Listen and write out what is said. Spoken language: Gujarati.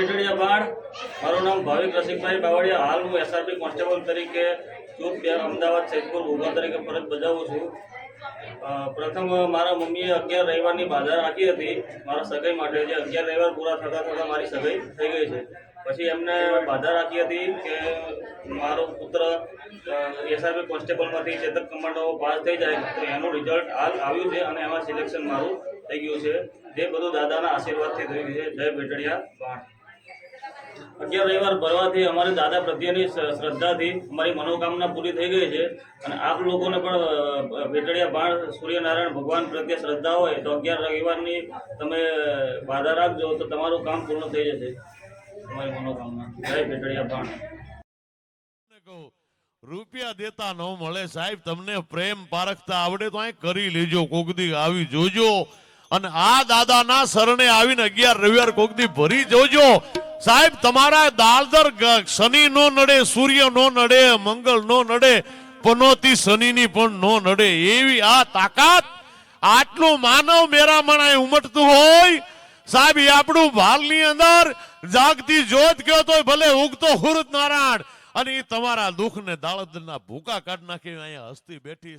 વેટડિયા બાળ. મારું નામ ભાવિક રસિકભાઈ બાવળિયા. હાલ હું એસઆરપી કોન્સ્ટેબલ તરીકે ચૂપ અમદાવાદ સૈદપુર ભોગા તરીકે ફરજ બજાવું છું. પ્રથમ મારા મમ્મીએ અગિયાર રવિવારની બાધા રાખી હતી. મારા સગાઈ માટે જે અગિયાર રવિવાર પૂરા થતાં થતાં મારી સગાઈ થઈ ગઈ છે. પછી એમને બાધા રાખી હતી કે મારો પુત્ર એસઆરપી કોન્સ્ટેબલમાંથી ચેતક કમાન્ડો પાસ થઈ જાય. તો એનું રિઝલ્ટ હાલ આવ્યું છે અને એમાં સિલેક્શન મારું થઈ ગયું છે. જે બધું દાદાના આશીર્વાદથી થયું છે. જય ભેટડિયા બાણ અગિયાર રવિવાર ભરવાથી અમારી દાદા પ્રત્યેની શ્રદ્ધાથી અમારી મનોકામના પૂરી થઈ ગઈ છે અને આપ લોકોને પણ ભેટડિયા બાણ, સૂર્યનારાયણ ભગવાન પ્રત્યે શ્રદ્ધા હોય તો અગિયાર રવિવારની તમે બાધા રાખજો તો તમારું કામ પૂર્ણ થઈ જશે. તમારી મનોકામના. જય ભેટડિયા ને રૂપિયા દેતા ન મળે સાહેબ, તમને પ્રેમ પારખતા આવડે તો અહીં કરી લેજો કોકદી આવી જોજો. અને આ દાદાના શરણે આવીને અગિયાર રવિવાર કોકદી ભરી જોજો. સાહેબ, તમારા દાળદર શનિ નો નડે, સૂર્ય નો નડે, મંગળ નો નડે, પનોતી શનિની પણ નો નડે. એવી આ તાકાત આટલું માનવ મેરામણ અહીં ઉમટતું હોય, સાહેબ, એ આપણું ભાલની અંદર જાગતી જોત ગયો તો ભલે ઉગતો હુરત નારાયણ. અને એ તમારા દુઃખ ને દાળદના ભૂકા કાઢ નાખી, અહીંયા હસ્તી બેઠી